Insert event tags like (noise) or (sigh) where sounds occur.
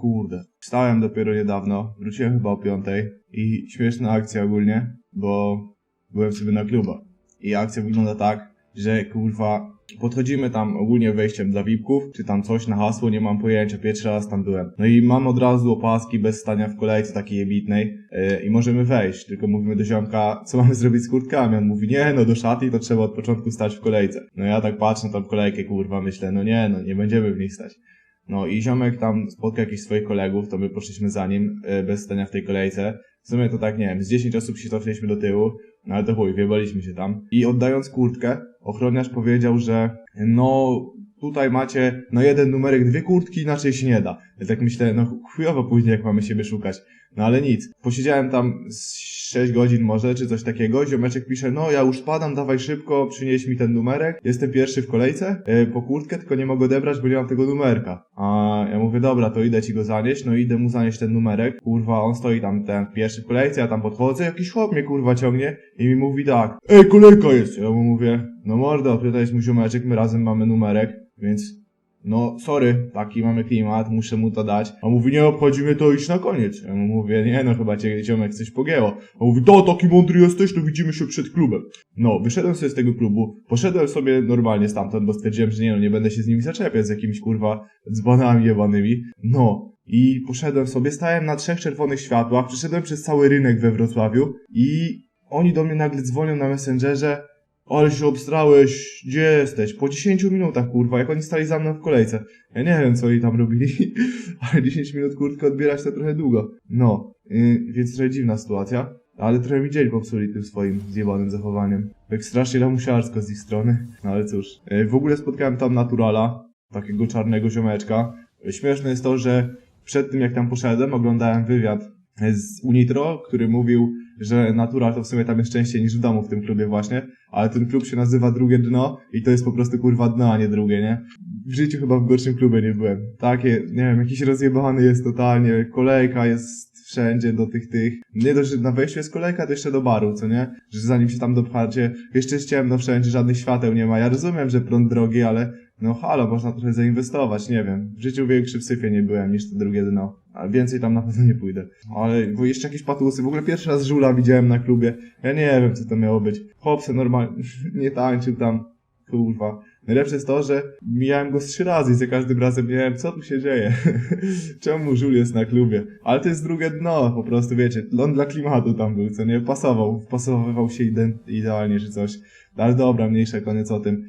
Kurde. Wstałem dopiero niedawno, wróciłem chyba o piątej i śmieszna akcja ogólnie, bo byłem sobie na kluba. I akcja wygląda tak, że kurwa podchodzimy tam ogólnie wejściem dla VIP-ków, czy tam coś na hasło, nie mam pojęcia, pierwszy raz tam byłem. No i mam od razu opaski bez stania w kolejce takiej jebitnej yy, i możemy wejść, tylko mówimy do ziomka, co mamy zrobić z kurtkami. On mówi, nie no, do szaty to trzeba od początku stać w kolejce. No ja tak patrzę na tą kolejkę, kurwa, myślę, no nie, no nie będziemy w niej stać. No i ziomek tam spotkał jakichś swoich kolegów, to my poszliśmy za nim, yy, bez stania w tej kolejce. W sumie to tak, nie wiem, z 10 osób się cofnęliśmy do tyłu, no ale to chuj, wjebaliśmy się tam. I oddając kurtkę, ochroniarz powiedział, że no tutaj macie no jeden numerek, dwie kurtki, inaczej się nie da. Ja tak myślę, no chujowo później jak mamy siebie szukać. No ale nic. Posiedziałem tam z 6 godzin może, czy coś takiego. Ziomeczek pisze, no ja już spadam, dawaj szybko, przynieś mi ten numerek. Jestem pierwszy w kolejce, e, po kurtkę, tylko nie mogę odebrać, bo nie mam tego numerka. A ja mówię, dobra, to idę ci go zanieść, no idę mu zanieść ten numerek. Kurwa, on stoi tam ten pierwszy w kolejce, ja tam podchodzę, jakiś chłop mnie kurwa ciągnie i mi mówi tak, ej, kolejka jest. Ja mu mówię, no mordo, tutaj jest mój ziomeczek, my razem mamy numerek, więc no, sorry, taki mamy klimat, muszę mu to dać. A mówi, nie obchodzi mnie to iść na koniec. Ja mu mówię, nie no, chyba cię ziomek coś pogięło. A mówi, to taki mądry jesteś, to widzimy się przed klubem. No, wyszedłem sobie z tego klubu, poszedłem sobie normalnie stamtąd, bo stwierdziłem, że nie no, nie będę się z nimi zaczepiać, z jakimiś kurwa dzbanami jebanymi. No, i poszedłem sobie, stałem na trzech czerwonych światłach, przeszedłem przez cały rynek we Wrocławiu i oni do mnie nagle dzwonią na Messengerze, ale się obstrałeś, gdzie jesteś? Po 10 minutach, kurwa, jak oni stali za mną w kolejce. Ja nie wiem, co oni tam robili, (laughs) ale 10 minut kurtkę odbierać to trochę długo. No, yy, więc trochę dziwna sytuacja, ale trochę mi dzień popsuli tym swoim zjebanym zachowaniem. Tak strasznie lamusiarsko z ich strony, no ale cóż. Yy, w ogóle spotkałem tam naturala, takiego czarnego ziomeczka. Śmieszne jest to, że przed tym jak tam poszedłem, oglądałem wywiad z Unitro, który mówił, że Natural to w sumie tam jest częściej niż w domu w tym klubie właśnie, ale ten klub się nazywa Drugie Dno i to jest po prostu kurwa dno, a nie drugie, nie? W życiu chyba w gorszym klubie nie byłem. Takie, nie wiem, jakiś rozjebany jest totalnie, kolejka jest wszędzie do tych tych. Nie dość, że na wejściu jest kolejka, to jeszcze do baru, co nie? Że zanim się tam dopchacie, jeszcze jest ciemno wszędzie, żadnych świateł nie ma. Ja rozumiem, że prąd drogi, ale no halo, można trochę zainwestować, nie wiem. W życiu większy w syfie nie byłem niż to drugie dno. A więcej tam na pewno nie pójdę. Ale bo jeszcze jakieś patusy. W ogóle pierwszy raz żula widziałem na klubie. Ja nie wiem, co to miało być. Chłopcy normalnie (laughs) nie tańczył tam. Kurwa. Najlepsze jest to, że mijałem go z trzy razy i za każdym razem wiem, co tu się dzieje. (laughs) Czemu żul jest na klubie? Ale to jest drugie dno, po prostu wiecie. On dla klimatu tam był, co nie? Pasował. Wpasowywał się ide- idealnie, czy coś. Ale dobra, mniejsza, koniec o tym.